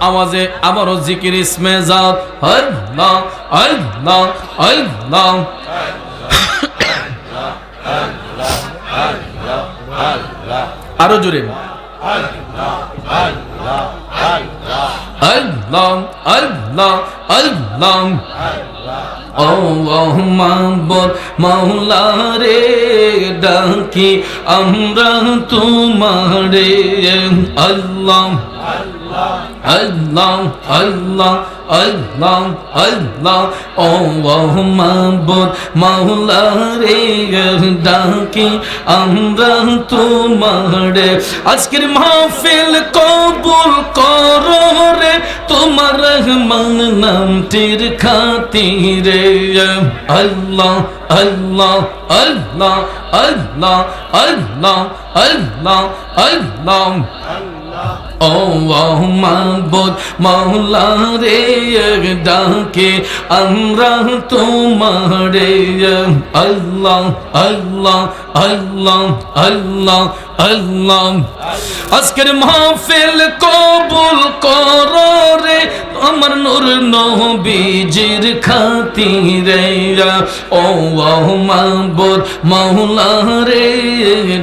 আওয়াজে আবারও জিকির ইসমে জাত। আরও জোরে। আল্লাহ আল্লাহ আল্লাহ। ও মাহবুব মাওলা রে ডাকি, আমরা তোমারে। আল্লাহ। আল্লাহ আল্লাহ আল্লাহ আল্লাহ। ও মাহবুব মাওলা রে ডাকি, আমরা তোমারে। আজকের মাহফিল কবুল করো রে, তোমার রহমান নামটির খাতিরে। আল্লাহ আল্লাহ আল্লাহ আল্লাহ আল্লাহ আল্লাহ আল্লাহ। ও মাহবুদ মাওলা রে ডাকে, আমরা আল্লাহ আল্লাহ আল্লাহ আল্লাহ আল্লাহ। আজকের মাহফিল কবুল করো রে, আমার নূর নবীজির খাতিরে। ও মাহবুদ মাওলা রে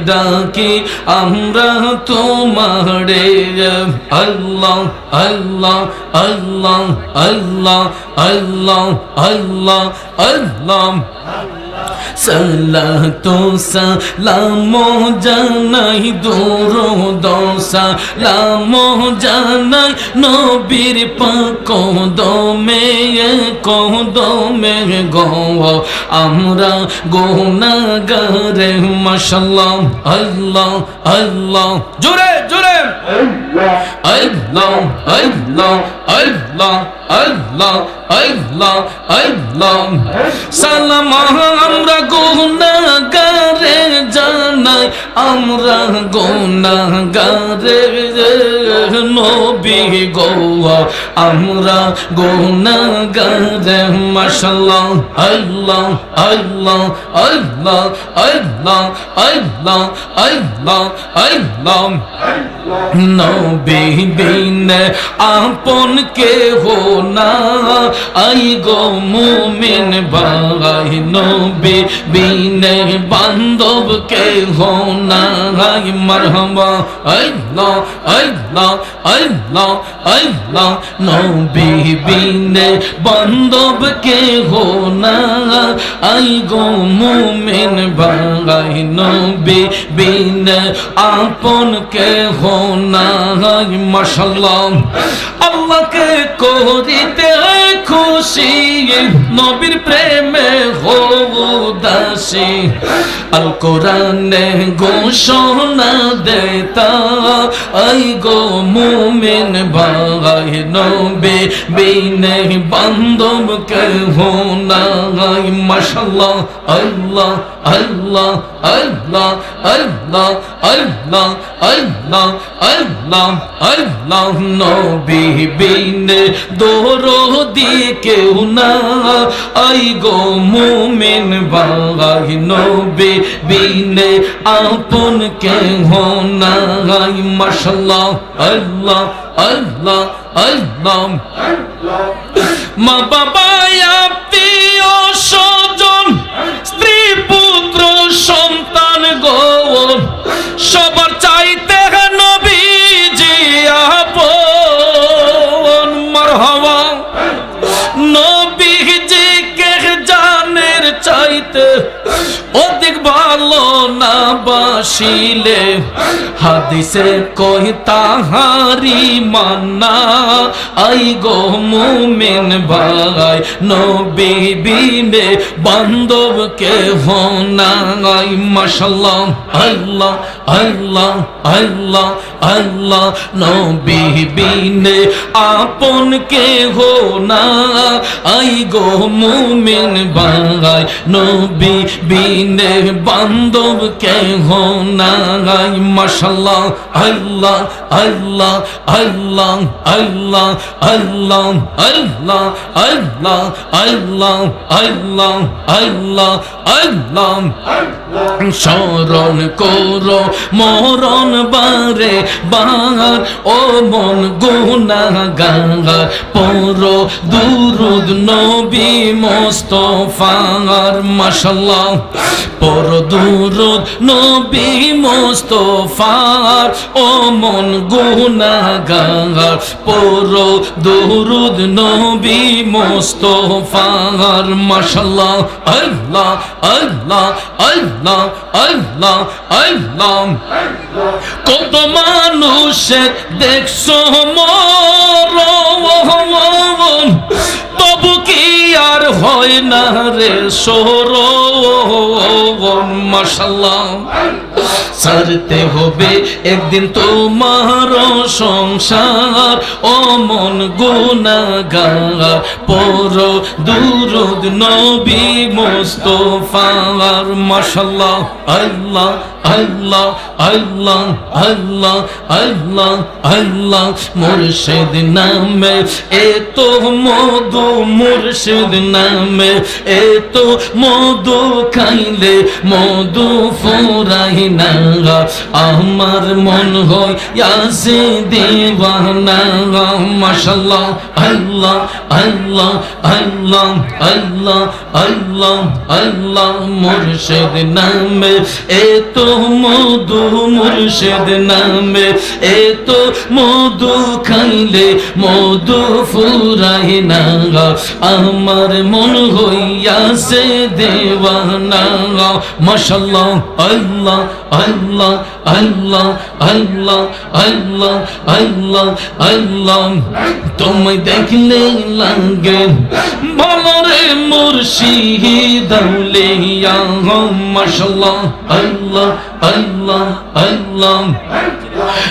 ডাকি, আমরা তোমারে عليهم الله الله الله الله الله الله الله সালাতু সালাম, জানাই দূর সালাম, জানাই নবীর পাক দমে কদমে গো। আমরা গোনাগারে মাশাল্লাহ আল্লাহ আল্লাহ। জোরে জোরে। আল্লাহ আল্লাহ আল্লাহ আল্লাহ আল্লাহ। আল্লাহ আল্লাহ। সালাম আমরা গুনাগারে জানাই, আমরা গুনাগারে নবী গো আমরা গুনাগারে মাশাল্লাহ আল্লাহ আল্লাহ আল্লাহ আল্লাহ আল্লাহ আল্লাহ আল্লাহ। নবী বিন আপন কে হো না আই গো মুমিন ভাই, নবী, বিন বান্ধব কে হো না আই মারহাবা আল্লাহ আল্লাহ আল্লাহ আল্লাহ নবী, বিন বান্ধব কে হো না আই গো মুমিন ভাই, নবী, বিন আপন কে হো না মাশাল্লাহ আল্লাহকে করিতে খুশি নবীর প্রেমে হো দাসী। আল কোরআনে ঘোষণা দেতা, আই গো মুমিন ভাই, নবী বিনে বান্ধব কে হো না মাশাল্লাহ আল্লাহ আল্লাহ আল্লাহ আল্লাহ আল্লাহ আল্লাহ আল্লাহ আল্লাহ নবী বিনে দোরো দিয়ে কেউ না। আই গো মুমিন ভাই নবী বিনে আপন কেহ না মাশাল্লাহ আল্লাহ আল্লাহ আল্লাহ। মা বাবা আত্মীয় স্ত্রী পুত্র সন্তান গো সবার চাইতে নবীজি আপন। মারহাবা। না বাসিলে হাদিসে কই তাহারি মান্না? আই গো মুমিন ভাই, নবী বিনে বান্ধব কে নাই? মাশাল্লাহ আল্লাহ আল্লাহ আল্লাহ আল্লাহ, নবী বিনে আপন কে না আই গো মুমিন ভাই, নবী বিনে বান্ধব কে হো নাই মাশাল্লাহ আল্লাহ আল্লাহ আল্লাহ আল্লাহ আল্লাহ আল্লাহ আল্লাহ আল্লাহ আল্লাহ আল্লাহ আল্লাহ স্মরণ করো, মরণ বারে বার, ও মন গুনাগার পরো দুরুদ নবী মোস্তফার, মাশাল্লাহ পর দুরুদ নবী মোস্তফার ও মন গুনাগার পরো দুরুদ নবী মোস্তফার মাশাল্লাহ আল্লাহ আল্লাহ আল্লাহ আল্লাহ আল্লাহ। কত মানুষের দেখছ মরণ হয় না রে সোহর মাসাল্লাহ সারতে হবে একদিন তোমার সংসার। ও মন গুনাগার, পর দুরুদ নবী মোস্তফার। মাশাল্লাহ আল্লাহ আল্লাহ আল্লাহ আল্লাহ আল্লাহ আল্লাহ। মুর্শিদ নামে, এ তো মধু মুর্শিদ নামে, এ তো মধু খাইলে মধু ফুরাই না আমার মন হয় ইয়াসে দেওয়ানা মাশাল্লাহ, আল্লাহ আল্লাহ আল্লাহ আল্লাহ আল্লাহ আল্লাহ, মুর্শিদ নামে, এ তো মধু মুর্শিদ নামে, এ তো মধু খাইলে মধু ফুরাই না আমার মন হইয়াছে দেওয়ানা মাশাল্লাহ, আল্লাহ আল্লাহ আল্লাহ আল্লাহ আল্লাহ আল্লাহ আল্লাহ তুমি দেখলে লাগে ভালো রে মুর্শিদ আউলিয়া মাশাল্লাহ আল্লাহ আল্লাহ আল্লাহ।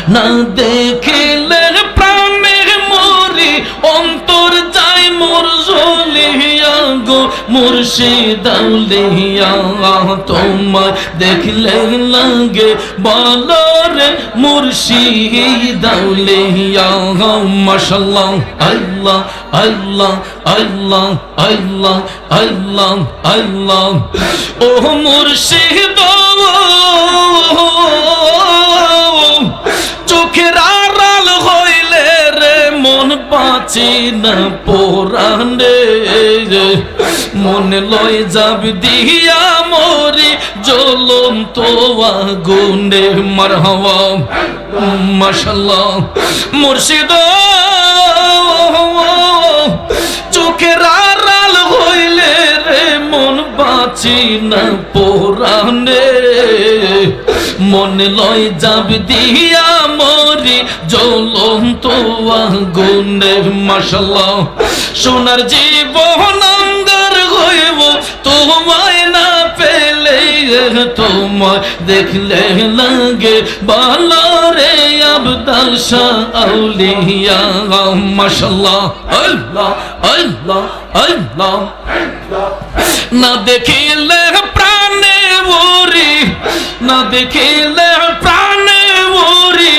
না দেখিলে প্রাণে মরি অন্তর যায় মোর জলিয়া গো মুর্শিদ আউলিয়া দেখলে লাগে বলো রে মুর্শিদ আউলিয়া আল্লাহ আল্লাহ আল্লাহ আল্লাহ আল্লাহ আল্লাহ ও মুর্শিদ চোখের আড়াল মন পাচি না পোরানে মনে লয় যাব দিয়া মরি, জলম তো আগুনে মার হওয়া মাশাল্লাহ মুর্শিদ। চোখের হইলে রে মন বাঁচি না পোরানে মনে লয় যাব দিয়া মরি, জলম তো আগুনে মাশাল্লাহ সোনার জীবন অঙ্গার হইব, তোমায় না পেলে তোমায় দেখলে লাগে। ভালো রে আবদাল শাহ আউলিয়া মাশাল্লাহ আল্লাহ আল্লাহ আল্লাহ। না দেখিলে প্রাণে ওরি, না দেখিলে প্রাণে ওরি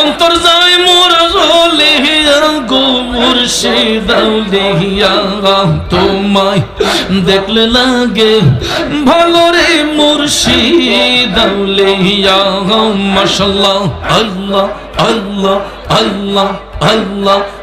অন্তর যায় মোর জলিয়া গো মুর্শিদ আউলিয়া তোমায় দেখলে লাগে, ভালো রে মুর্শিদ আউলিয়া মাশাল্লাহ, আল্লাহ আল্লাহ আল্লাহ আল্লাহ।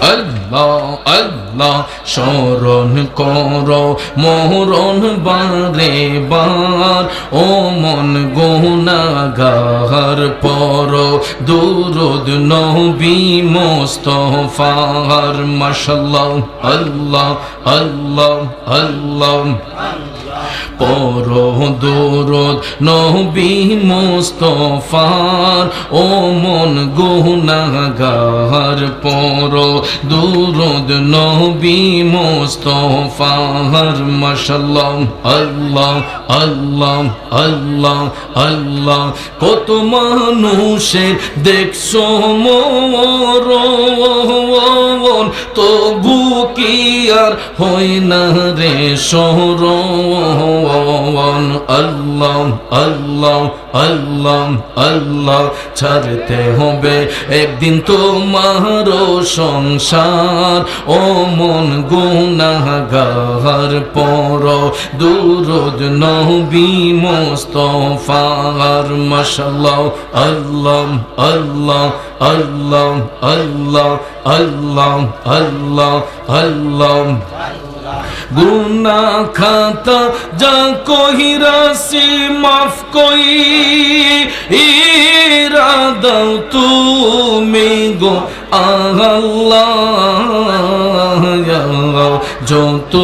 আল্লাহ আল্লাহ স্মরণ কর মোহরণ বারে বার। ও মন গুনাগার পর, দুরুদ নবী মোস্তফার। মাশাল্লাহ, আল্লাহ আল্লাহ আল্লাহ। পর দরদ নবী মোস্তফার, ও মন গুনাগার পর। দরদ নবী মোস্তফার মাশাল্লাহ আল্লাহ আল্লাহ আল্লাহ আল্লাহ। কত মানুষের দেখছ মরণ, তবু কি আর হয় না রে শরণ আল্লাহ আল্লাহ আল্লাহ আল্লাহ। ছাড়তে হবে একদিন তোমার সংসার। ও মন গুনাগার পর দুরুদ নবী মোস্তফার। মাশাল্লাহ আল্লাহ আল্লাহ আল্লাহ আল্লাহ আল্লাহ আল্লাহ আল্লাহ। গুনা খাতা যা কহিরাসি মাফ কই। ইরাদাও তুমি গো আল্লাহ। যত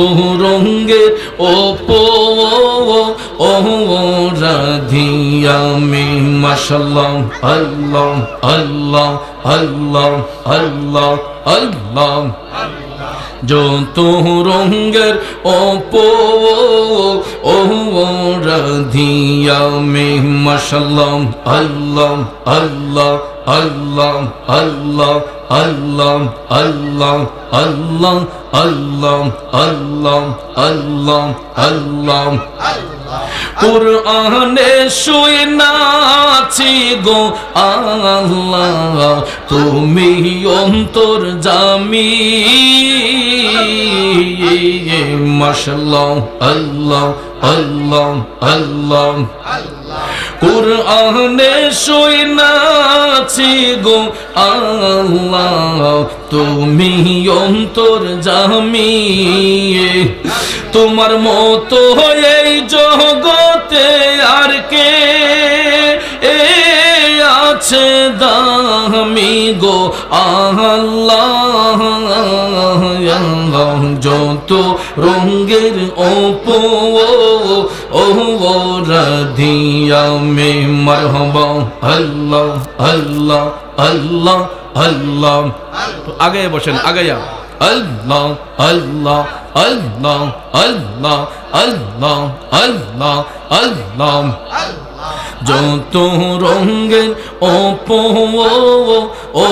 রঙ্গের ওপো, ও রাধিয়ামি মাশাল্লাহ আল্লাহ আল্লাহ আল্লাহ আল্লাহ আল্লাহ। যত রঙ্গের অপো ও রাধিয়া মে মশাল্লাম আল্লাহ আল্লাহ আল্লাহ আল্লাহ আল্লাহ আল্লাহ আল্লাহ আল্লাহ আল্লাহ আল্লাহ আল্লাহ কুরআনে শুই নাচি গো আল্লাহ তুমি অন্তর জামি। মাশাল্লাহ আল্লাহ আল্লাহ আল্লাহ। কুরআনে নাচি গো আল্লাহ। তুমি অন্তর জামি তোমার মতো এই জগতে আর কে এ আছে দামি গো আল্লাহ। যত রঙ্গের ওপো ও রাধিয়া মে মরহবা আল্লাহ আল্লাহ আল্লাহ আল্লাহ আগে বসেন আগে আল্লাহ আল্লাহ আল্লাহ আল্লাহ আল্লাহ আল্লাহ আল্লাহ আল্লাহ যত রঙ্গের ওপো ও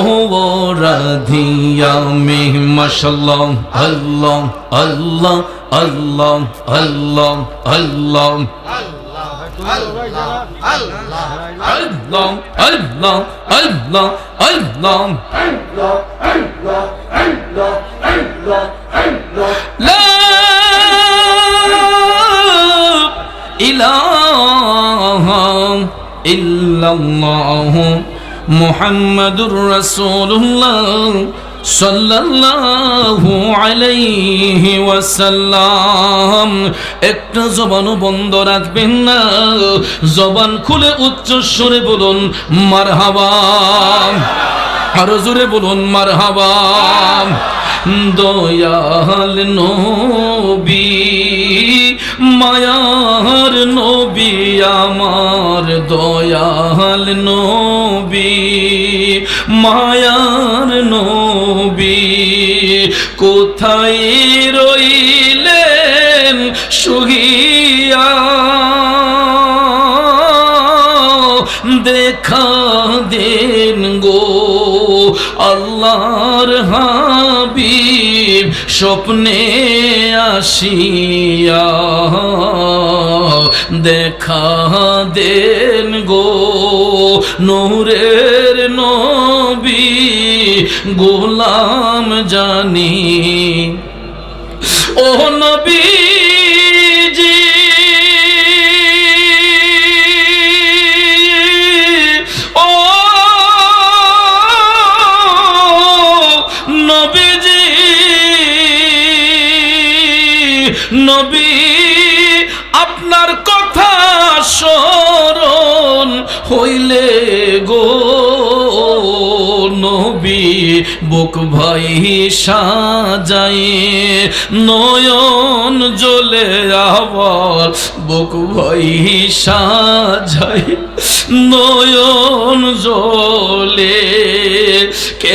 রাধিয়া মেহ মশলম আল্লাহ আল্লাহ আল্লাহ আল্লাহ আল্লাহ। لا ইলাহ ইল্লাল্লাহ মুহাম্মাদুর রাসূলুল্লাহ আলাইহি ওয়াসাল্লাম। একটা জবানও বন্ধ রাখবেন না। জবান খুলে উচ্চ সুরে বলুন, মারহাবা। আরও জোরে বলুন, মারহাবা। দয়াল নবী মায়ার নবী আমার দয়াল নবী মায়ার নবী স্বপ্নে আসিয়া দেখা দেন গো নূরের নবী গোলাম জানি। ও নবীজি নবী, আপনার কথা স্মরণ হইলে গো নবী, বুক ভাই সাজাই নয়ন জ্বলে আবার বুক ভাই সাজাই নয়ন জ্বলে কে